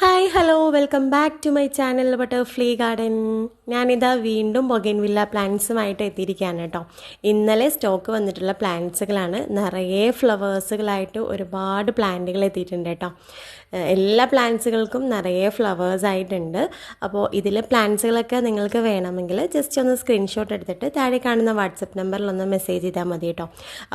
Hi hello welcome back to my channel butterfly garden ഞാനിതാ വീണ്ടും bougainvillea പ്ലാന്റ്സുമായിട്ട് എത്തിയിരിക്കുകയാണ് കേട്ടോ. ഇന്നലെ സ്റ്റോക്ക് വന്നിട്ടുള്ള പ്ലാന്റ്സുകളാണ് നിറയെ ഫ്ലവേഴ്സുകളായിട്ട് ഒരുപാട് പ്ലാന്റുകൾ എത്തിയിട്ടുണ്ട് കേട്ടോ. എല്ലാ പ്ലാന്റ്സുകൾക്കും നിറയെ ഫ്ലവേഴ്സ് ആയിട്ടുണ്ട്. അപ്പോൾ ഇതിൽ പ്ലാന്റ്സുകളൊക്കെ നിങ്ങൾക്ക് വേണമെങ്കിൽ ജസ്റ്റ് ഒന്ന് സ്ക്രീൻഷോട്ട് എടുത്തിട്ട് താഴെ കാണുന്ന വാട്സപ്പ് നമ്പറിലൊന്ന് മെസ്സേജ് ചെയ്താൽ മതി കേട്ടോ.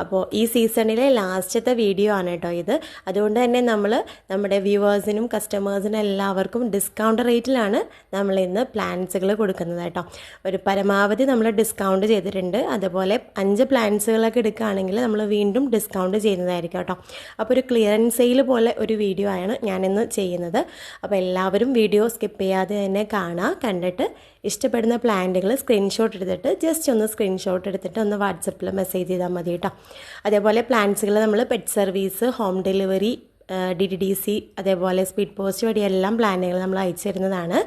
അപ്പോൾ ഈ സീസണിലെ ലാസ്റ്റത്തെ വീഡിയോ ആണ് കേട്ടോ ഇത്. അതുകൊണ്ട് തന്നെ നമ്മൾ നമ്മുടെ വ്യൂവേഴ്സിനും കസ്റ്റമേഴ്സിനും എല്ലാവർക്കും ഡിസ്കൗണ്ട് റേറ്റിലാണ് നമ്മൾ ഇന്ന് പ്ലാൻസുകൾ കൊടുക്കുന്നത് കേട്ടോ. ഒരു പരമാവധി നമ്മൾ ഡിസ്കൗണ്ട് ചെയ്തിട്ടുണ്ട്. അതുപോലെ അഞ്ച് പ്ലാൻസുകളൊക്കെ എടുക്കുകയാണെങ്കിൽ നമ്മൾ വീണ്ടും ഡിസ്കൗണ്ട് ചെയ്യുന്നതായിരിക്കും കേട്ടോ. അപ്പോൾ ഒരു ക്ലിയറൻസ് സെയിൽ പോലെ ഒരു വീഡിയോ ആണ് ഞാനിന്ന് ചെയ്യുന്നത്. അപ്പോൾ എല്ലാവരും വീഡിയോ സ്കിപ്പ് ചെയ്യാതെ തന്നെ കാണുക. കണ്ടിട്ട് ഇഷ്ടപ്പെടുന്ന പ്ലാന്റുകൾ സ്ക്രീൻഷോട്ട് എടുത്തിട്ട് ജസ്റ്റ് ഒന്ന് സ്ക്രീൻഷോട്ട് എടുത്തിട്ട് ഒന്ന് വാട്സപ്പിൽ മെസ്സേജ് ചെയ്താൽ മതി കേട്ടോ. അതേപോലെ പ്ലാന്റ്സുകൾ നമ്മൾ pet service home delivery D D D C അതേപോലെ സ്പീഡ് പോസ്റ്റ് വഴി എല്ലാം പ്ലാനുകൾ നമ്മൾ അയച്ചു തരുന്നതാണ്.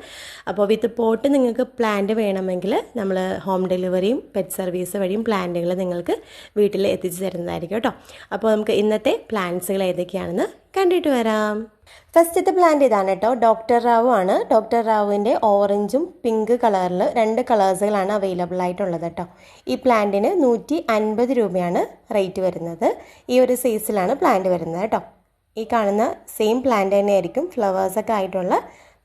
അപ്പോൾ വിത്ത് പോട്ട് നിങ്ങൾക്ക് പ്ലാന്റ് വേണമെങ്കിൽ നമ്മൾ ഹോം ഡെലിവറിയും പെറ്റ് സർവീസ് വഴിയും പ്ലാന്റുകൾ നിങ്ങൾക്ക് വീട്ടിൽ എത്തിച്ചു തരുന്നതായിരിക്കും കേട്ടോ. അപ്പോൾ നമുക്ക് ഇന്നത്തെ പ്ലാന്റ്സുകൾ ഏതൊക്കെയാണെന്ന് കണ്ടിട്ട് വരാം. ഫസ്റ്റത്തെ പ്ലാന്റ് ഇതാണ് കേട്ടോ. ഡോക്ടർ റാവു ആണ്. ഡോക്ടർ റാവുവിന്റെ ഓറഞ്ചും പിങ്ക് കളറിൽ രണ്ട് കളേഴ്സുകളാണ് അവൈലബിൾ ആയിട്ടുള്ളത് കേട്ടോ. ഈ പ്ലാന്റിന് നൂറ്റി അൻപത് രൂപയാണ് റേറ്റ് വരുന്നത്. ഈ ഒരു സൈസിലാണ് പ്ലാന്റ് വരുന്നത് കേട്ടോ. ഈ കാണുന്ന സെയിം പ്ലാന്റ് തന്നെയായിരിക്കും ഫ്ലവേഴ്സൊക്കെ ആയിട്ടുള്ള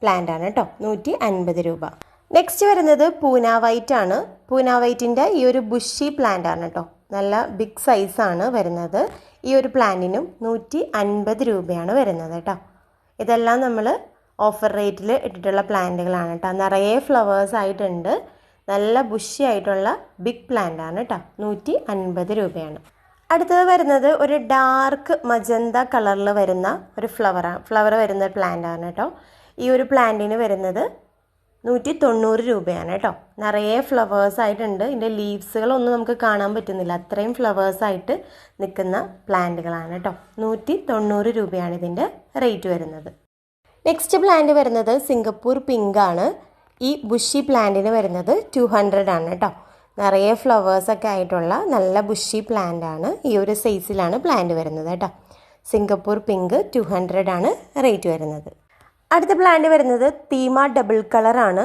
പ്ലാന്റ് ആണ് കേട്ടോ നൂറ്റി അൻപത് രൂപ. നെക്സ്റ്റ് വരുന്നത് പൂന വൈറ്റ് ആണ്. പൂന വൈറ്റിന്റെ ഈ ഒരു ബുഷി പ്ലാന്റ് ആണ് കേട്ടോ നല്ല ബിഗ് സൈസാണ് വരുന്നത്. ഈ ഒരു പ്ലാന്റിനും നൂറ്റി അൻപത് രൂപയാണ് വരുന്നത് കേട്ടോ ഇതെല്ലാം നമ്മൾ ഓഫർ റേറ്റിൽ ഇട്ടിട്ടുള്ള പ്ലാന്റുകളാണ് കേട്ടോ നിറയെ ഫ്ലവേഴ്സ് ആയിട്ടുണ്ട്. നല്ല ബുഷി ആയിട്ടുള്ള ബിഗ് പ്ലാന്റ് ആണ് കേട്ടോ നൂറ്റി അൻപത് രൂപയാണ്. അടുത്തത് വരുന്നത് ഒരു ഡാർക്ക് മജന്ത കളറിൽ വരുന്ന ഒരു ഫ്ലവറാണ് ഫ്ലവർ വരുന്ന പ്ലാന്റ് ആണ് കേട്ടോ. ഈ ഒരു പ്ലാന്റിന് വരുന്നത് നൂറ്റി തൊണ്ണൂറ് രൂപയാണ് കേട്ടോ. നിറയെ ഫ്ലവേഴ്സ് ആയിട്ടുണ്ട്. ഇതിന്റെ ലീവ്സുകളൊന്നും നമുക്ക് കാണാൻ പറ്റുന്നില്ല. അത്രയും ഫ്ലവേഴ്സ് ആയിട്ട് നിൽക്കുന്ന പ്ലാന്റുകളാണ് കേട്ടോ. നൂറ്റി തൊണ്ണൂറ് രൂപയാണ് ഇതിന്റെ റേറ്റ് വരുന്നത്. നെക്സ്റ്റ് പ്ലാന്റ് വരുന്നത് സിംഗപ്പൂർ പിങ്ക് ആണ്. ഈ ബുഷി പ്ലാന്റിന് വരുന്നത് ടു ഹൺഡ്രഡ് ആണ് കേട്ടോ. നിറയെ ഫ്ലവേഴ്സൊക്കെ ആയിട്ടുള്ള നല്ല ബുഷി പ്ലാന്റ് ആണ് ഈ ഒരു സൈസിലാണ് പ്ലാന്റ് വരുന്നത് കേട്ടോ. സിംഗപ്പൂർ പിങ്ക് ടു ഹൺഡ്രഡ് ആണ് റേറ്റ് വരുന്നത്. അടുത്ത പ്ലാന്റ് വരുന്നത് തീമ ഡബിൾ കളറാണ്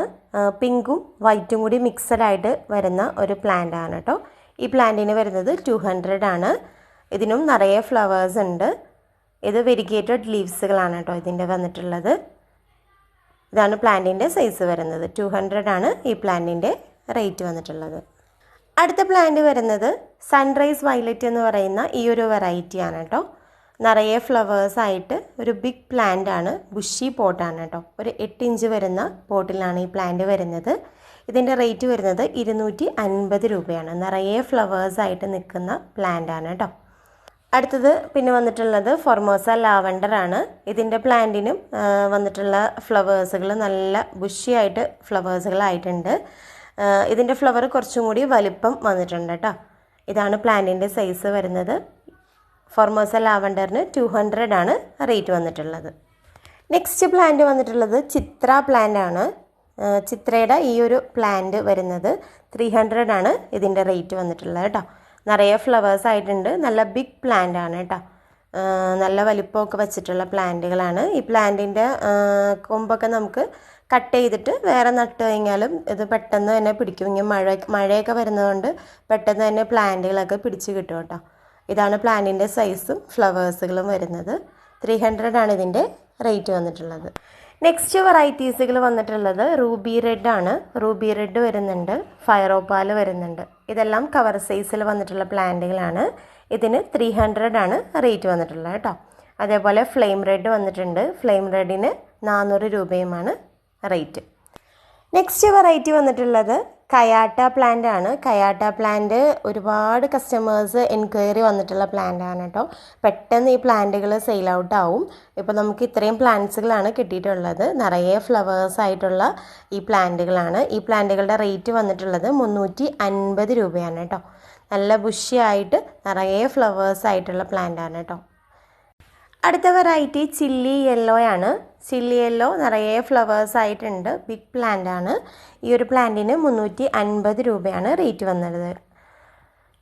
പിങ്കും വൈറ്റും കൂടി മിക്സഡ് ആയിട്ട് വരുന്ന ഒരു പ്ലാന്റ് ആണ് കേട്ടോ. ഈ പ്ലാന്റിന് വരുന്നത് ടു ഹൺഡ്രഡ് ആണ്. ഇതിനും നിറയെ ഫ്ലവേഴ്സ് ഉണ്ട്. ഇത് വെരിഗേറ്റഡ് ലീവ്സുകളാണ് കേട്ടോ ഇതിന്റെ വന്നിട്ടുള്ളത്. ഇതാണ് പ്ലാന്റിന്റെ സൈസ് വരുന്നത്. ടു ഹൺഡ്രഡ് ആണ് ഈ പ്ലാന്റിന്റെ റേറ്റ് വന്നിട്ടുള്ളത്. അടുത്ത പ്ലാന്റ് വരുന്നത് സൺറൈസ് വയലറ്റ് എന്ന് പറയുന്ന ഈ ഒരു വെറൈറ്റി ആണ് കേട്ടോ നിറയെ ഫ്ലവേഴ്സ് ആയിട്ട് ഒരു ബിഗ് പ്ലാന്റ് ആണ് ബുഷി പോട്ടാണ് കേട്ടോ ഒരു എട്ട് ഇഞ്ച് വരുന്ന പോട്ടിലാണ് ഈ പ്ലാന്റ് വരുന്നത്. ഇതിന്റെ റേറ്റ് വരുന്നത് ഇരുന്നൂറ്റി അൻപത് രൂപയാണ്. നിറയെ ഫ്ലവേഴ്സ് ആയിട്ട് നിൽക്കുന്ന പ്ലാന്റ് ആണ് കേട്ടോ അടുത്തത് പിന്നെ വന്നിട്ടുള്ളത് ഫൊർമോസ ലാവണ്ടർ ആണ്. ഇതിന്റെ പ്ലാന്റിനും വന്നിട്ടുള്ള ഫ്ലവേഴ്സുകൾ നല്ല ബുഷിയായിട്ട് ഫ്ലവേഴ്സുകളായിട്ടുണ്ട് ഇതിന്റെ ഫ്ലവർ കുറച്ചും കൂടി വലിപ്പം വന്നിട്ടുണ്ട് കേട്ടോ. ഇതാണ് പ്ലാന്റിന്റെ സൈസ് വരുന്നത്. ഫോർമോസ ലാവണ്ടറിന് ടു ഹൺഡ്രഡ് ആണ് റേറ്റ് വന്നിട്ടുള്ളത്. നെക്സ്റ്റ് പ്ലാന്റ് വന്നിട്ടുള്ളത് ചിത്ര പ്ലാന്റ് ആണ്. ചിത്രയുടെ ഈ ഒരു പ്ലാന്റ് വരുന്നത് ത്രീ ഹൺഡ്രഡ് ആണ് ഇതിന്റെ റേറ്റ് വന്നിട്ടുള്ളത് കേട്ടോ. നിറയെ ഫ്ലവേഴ്സ് ആയിട്ടുണ്ട്. നല്ല ബിഗ് പ്ലാന്റ് ആണ് കേട്ടോ. നല്ല വലിപ്പമൊക്കെ വെച്ചിട്ടുള്ള പ്ലാന്റുകളാണ് ഈ പ്ലാന്റിന്റെ കൊമ്പൊക്കെ നമുക്ക് കട്ട് ചെയ്തിട്ട് വേറെ നട്ട് കഴിഞ്ഞാലും ഇത് പെട്ടെന്ന് തന്നെ പിടിക്കും. ഇങ്ങനെ മഴ മഴയൊക്കെ വരുന്നതുകൊണ്ട് പെട്ടെന്ന് തന്നെ പ്ലാന്റുകളൊക്കെ പിടിച്ച് കിട്ടും കേട്ടോ. ഇതാണ് പ്ലാന്റിന്റെ സൈസും ഫ്ലവേഴ്സുകളും വരുന്നത്. ത്രീ ഹൺഡ്രഡ് ആണ് ഇതിന്റെ റേറ്റ് വന്നിട്ടുള്ളത്. നെക്സ്റ്റ് വെറൈറ്റീസുകൾ വന്നിട്ടുള്ളത് റൂബി റെഡ് ആണ്. റൂബി റെഡ് വരുന്നുണ്ട് ഫയറോപ്പാൽ വരുന്നുണ്ട്. ഇതെല്ലാം കവർ സൈസിൽ വന്നിട്ടുള്ള പ്ലാന്റുകളാണ്. ഇതിന് ത്രീ ഹൺഡ്രഡ് ആണ് റേറ്റ് വന്നിട്ടുള്ളത് കേട്ടോ. അതേപോലെ ഫ്ലെയിം റെഡ് വന്നിട്ടുണ്ട്. ഫ്ലെയിം റെഡിന് നാനൂറ് രൂപയുമാണ് റേറ്റ്. നെക്സ്റ്റ് വെറൈറ്റി വന്നിട്ടുള്ളത് കയാട്ട പ്ലാന്റ് ആണ്. കയാട്ട പ്ലാന്റ് ഒരുപാട് കസ്റ്റമേഴ്സ് എൻക്വയറി വന്നിട്ടുള്ള പ്ലാന്റ് ആണ് കേട്ടോ. പെട്ടെന്ന് ഈ പ്ലാന്റുകൾ സെയിൽ ഔട്ട് ആവും. ഇപ്പോൾ നമുക്ക് ഇത്രയും പ്ലാന്റ്സുകളാണ് കിട്ടിയിട്ടുള്ളത്. നിറയെ ഫ്ലവേഴ്സ് ആയിട്ടുള്ള ഈ പ്ലാന്റുകളാണ് ഈ പ്ലാന്റുകളുടെ റേറ്റ് വന്നിട്ടുള്ളത് മുന്നൂറ്റി അൻപത് രൂപയാണ് കേട്ടോ. നല്ല ബുഷിയായിട്ട് നിറയെ ഫ്ലവേഴ്സ് ആയിട്ടുള്ള പ്ലാന്റ് ആണ് കേട്ടോ. അടുത്ത വെറൈറ്റി ചില്ലി യെല്ലോ ആണ്. ചില്ലി യെല്ലോ നിറയെ ഫ്ലവേഴ്സ് ആയിട്ടുണ്ട്. ബിഗ് പ്ലാന്റ് ആണ്. ഈ ഒരു പ്ലാന്റിന് മുന്നൂറ്റി അൻപത് രൂപയാണ് റേറ്റ് വന്നത്.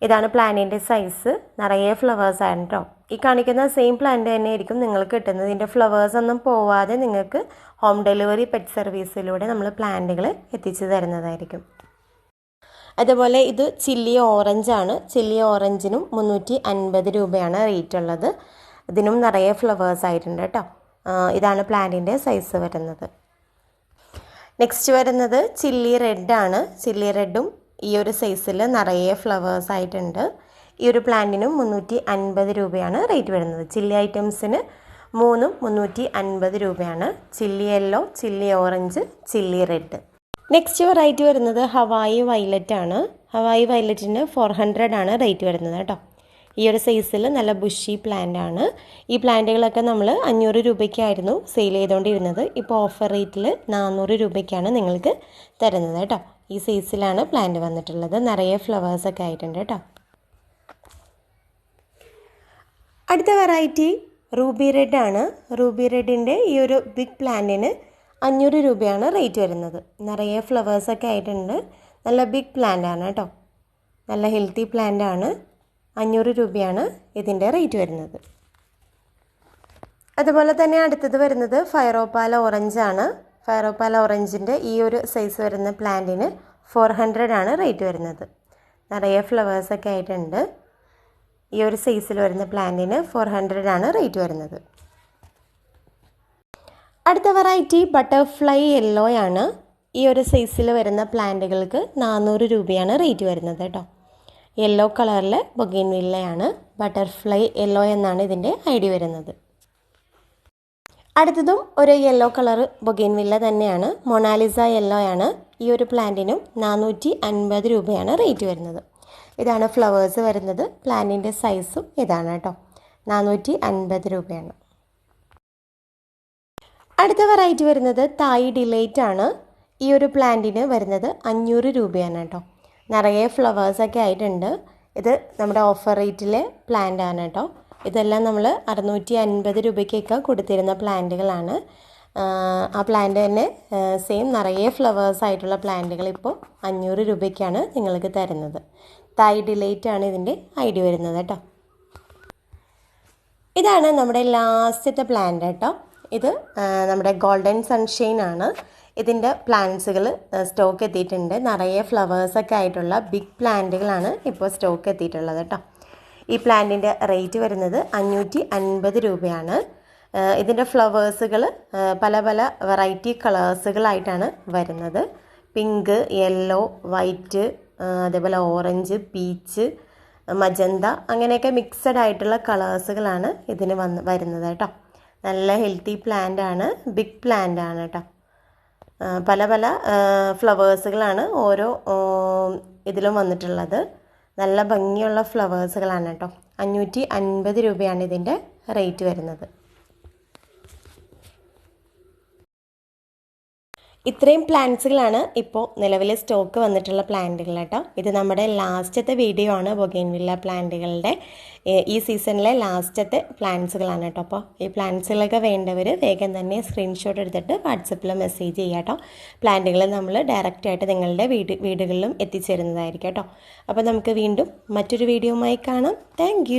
ഇതാണ് പ്ലാന്റിന്റെ സൈസ് നിറയെ ഫ്ലവേഴ്സ് ആണ് കേട്ടോ ഈ കാണിക്കുന്ന സെയിം പ്ലാന്റ് തന്നെ ആയിരിക്കും നിങ്ങൾക്ക് കിട്ടുന്നത്. ഇതിന്റെ ഫ്ലവേഴ്സ് ഒന്നും പോവാതെ നിങ്ങൾക്ക് ഹോം ഡെലിവറി പെറ്റ് സർവീസിലൂടെ നമ്മൾ പ്ലാന്റുകൾ എത്തിച്ചു തരുന്നതായിരിക്കും. അതുപോലെ ഇത് ചില്ലി ഓറഞ്ച് ആണ്. ചില്ലി ഓറഞ്ചിനും മുന്നൂറ്റി അൻപത് രൂപയാണ് റേറ്റ് ഉള്ളത്. ഇതിനും നിറയെ ഫ്ലവേഴ്സ് ആയിട്ടുണ്ട് കേട്ടോ. ഇതാണ് പ്ലാന്റിന്റെ സൈസ് വരുന്നത്. നെക്സ്റ്റ് വരുന്നത് ചില്ലി റെഡാണ് ചില്ലി റെഡും ഈ ഒരു സൈസിൽ നിറയെ ഫ്ലവേഴ്സ് ആയിട്ടുണ്ട്. ഈ ഒരു പ്ലാന്റിനും മുന്നൂറ്റി അൻപത് രൂപയാണ് റേറ്റ് വരുന്നത്. ചില്ലി ഐറ്റംസിന് മൂന്നും മുന്നൂറ്റി അൻപത് രൂപയാണ്. Chilli yellow chilli orange chilli red next variety വരുന്നത് ഹവായി വയലറ്റ് ആണ്. ഹവായി വയലറ്റിന് ഫോർ ഹൺഡ്രഡ് ആണ് റേറ്റ് വരുന്നത് കേട്ടോ. ഈ ഒരു സൈസിൽ നല്ല ബുഷി പ്ലാന്റ് ആണ്. ഈ പ്ലാന്റുകളൊക്കെ നമ്മൾ അഞ്ഞൂറ് രൂപയ്ക്കായിരുന്നു സെയിൽ ചെയ്തുകൊണ്ടിരുന്നത് ഇപ്പോൾ ഓഫർ റേറ്റിൽ നാനൂറ് രൂപയ്ക്കാണ് നിങ്ങൾക്ക് തരുന്നത് കേട്ടോ. ഈ സൈസിലാണ് പ്ലാന്റ് വന്നിട്ടുള്ളത്. നിറയെ ഫ്ലവേഴ്സൊക്കെ ആയിട്ടുണ്ട് കേട്ടോ. അടുത്ത വെറൈറ്റി റൂബി റെഡ് ആണ്. റൂബി റെഡിന്റെ ഈ ഒരു ബിഗ് പ്ലാന്റിന് അഞ്ഞൂറ് രൂപയാണ് റേറ്റ് വരുന്നത്. നിറയെ ഫ്ലവേഴ്സൊക്കെ ആയിട്ടുണ്ട്. നല്ല ബിഗ് പ്ലാന്റ് ആണ് കേട്ടോ. നല്ല ഹെൽത്തി പ്ലാന്റ് ആണ്. അഞ്ഞൂറ് രൂപയാണ് ഇതിന്റെ റേറ്റ് വരുന്നത്. അതുപോലെ തന്നെ അടുത്തത് വരുന്നത് ഫയറോപ്പാല ഓറഞ്ചാണ് ഫയറോപ്പാല ഓറഞ്ചിന്റെ ഈ ഒരു സൈസ് വരുന്ന പ്ലാന്റിന് ഫോർ ഹൺഡ്രഡ് ആണ് റേറ്റ് വരുന്നത്. നിറയെ ഫ്ലവേഴ്സൊക്കെ ആയിട്ടുണ്ട്. ഈ ഒരു സൈസിൽ വരുന്ന പ്ലാന്റിന് ഫോർ ഹൺഡ്രഡ് ആണ് റേറ്റ് വരുന്നത്. അടുത്ത വെറൈറ്റി ബട്ടർഫ്ലൈ യെല്ലോ ആണ്. ഈ ഒരു സൈസിൽ വരുന്ന പ്ലാന്റുകൾക്ക് നാനൂറ് രൂപയാണ് റേറ്റ് വരുന്നത് കേട്ടോ. യെല്ലോ കളറിൽ ബൊഗൈൻവില്ലയാണ് ബട്ടർഫ്ലൈ യെല്ലോ എന്നാണ് ഇതിന്റെ ഐ ഡി വരുന്നത്. അടുത്തതും ഒരു യെല്ലോ കളർ ബൊഗൈൻവില്ല തന്നെയാണ് മൊണാലിസ യെല്ലോ ആണ് ഈ ഒരു പ്ലാന്റിനും നാനൂറ്റി അൻപത് രൂപയാണ് റേറ്റ് വരുന്നത്. ഇതാണ് ഫ്ലവേഴ്സ് വരുന്നത് പ്ലാന്റിന്റെ സൈസും ഇതാണ് കേട്ടോ നാനൂറ്റി അൻപത് രൂപയാണ്. അടുത്ത വെറൈറ്റി വരുന്നത് തായ് ഡിലൈറ്റ് ആണ് ഈ ഒരു പ്ലാന്റിന് വരുന്നത് അഞ്ഞൂറ് രൂപയാണ് കേട്ടോ നിറയെ ഫ്ലവേഴ്സൊക്കെ ആയിട്ടുണ്ട്. ഇത് നമ്മുടെ ഓഫർ റേറ്റിലെ പ്ലാന്റ് ആണ് കേട്ടോ. ഇതെല്ലാം നമ്മൾ അറുന്നൂറ്റി അൻപത് രൂപയ്ക്കൊക്കെ കൊടുത്തിരുന്ന പ്ലാന്റുകളാണ്. ആ പ്ലാന്റ് തന്നെ സെയിം നിറയെ ഫ്ലവേഴ്സ് ആയിട്ടുള്ള പ്ലാന്റുകൾ ഇപ്പോൾ അഞ്ഞൂറ് രൂപയ്ക്കാണ് നിങ്ങൾക്ക് തരുന്നത്. തായ് ഡിലൈറ്റ് ആണ് ഇതിന്റെ ഐഡി വരുന്നത് കേട്ടോ. ഇതാണ് നമ്മുടെ ലാസ്റ്റത്തെ പ്ലാന്റ് കേട്ടോ. ഇത് നമ്മുടെ ഗോൾഡൻ സൺഷൈൻ ആണ്. ഇതിന്റെ പ്ലാന്റ്സുകൾ സ്റ്റോക്ക് എത്തിയിട്ടുണ്ട്. നിറയെ ഫ്ലവേഴ്സൊക്കെ ആയിട്ടുള്ള ബിഗ് പ്ലാന്റുകളാണ് ഇപ്പോൾ സ്റ്റോക്ക് എത്തിയിട്ടുള്ളത് കേട്ടോ. ഈ പ്ലാന്റിന്റെ റേറ്റ് വരുന്നത് അഞ്ഞൂറ്റി അൻപത് രൂപയാണ്. ഇതിന്റെ ഫ്ലവേഴ്സുകൾ പല പല വെറൈറ്റി കളേഴ്സുകളായിട്ടാണ് വരുന്നത്. പിങ്ക് യെല്ലോ വൈറ്റ് അതേപോലെ ഓറഞ്ച് പീച്ച് മജന്ത അങ്ങനെയൊക്കെ മിക്സഡ് ആയിട്ടുള്ള കളേഴ്സുകളാണ് ഇതിന് വന്ന് വരുന്നത് കേട്ടോ. നല്ല ഹെൽത്തി പ്ലാന്റ് ആണ് ബിഗ് പ്ലാന്റ് ആണ് കേട്ടോ. പല പല ഫ്ലവേഴ്സുകളാണ് ഓരോ ഇതിലും വന്നിട്ടുള്ളത്. നല്ല ഭംഗിയുള്ള ഫ്ലവേഴ്സുകളാണ് കേട്ടോ. അഞ്ഞൂറ്റി അൻപത് രൂപയാണ് ഇതിന്റെ റേറ്റ് വരുന്നത്. ഇത്രയും പ്ലാന്റ്സുകളാണ് ഇപ്പോൾ നിലവിൽ സ്റ്റോക്ക് വന്നിട്ടുള്ള പ്ലാന്റുകൾ കേട്ടോ. ഇത് നമ്മുടെ ലാസ്റ്റത്തെ വീഡിയോ ആണ് ബൊഗൈൻവില്ല പ്ലാന്റുകളുടെ ഈ സീസണിലെ ലാസ്റ്റത്തെ പ്ലാന്റ്സുകളാണ് കേട്ടോ. അപ്പോൾ ഈ പ്ലാന്റ്സുകളൊക്കെ വേണ്ടവർ വേഗം തന്നെ സ്ക്രീൻഷോട്ട് എടുത്തിട്ട് വാട്സപ്പിൽ മെസ്സേജ് ചെയ്യുക കേട്ടോ. പ്ലാന്റുകൾ നമ്മൾ ഡയറക്റ്റായിട്ട് നിങ്ങളുടെ വീട് വീടുകളിലും എത്തിച്ചേരുന്നതായിരിക്കും കേട്ടോ. അപ്പോൾ നമുക്ക് വീണ്ടും മറ്റൊരു വീഡിയോയുമായി കാണാം. താങ്ക്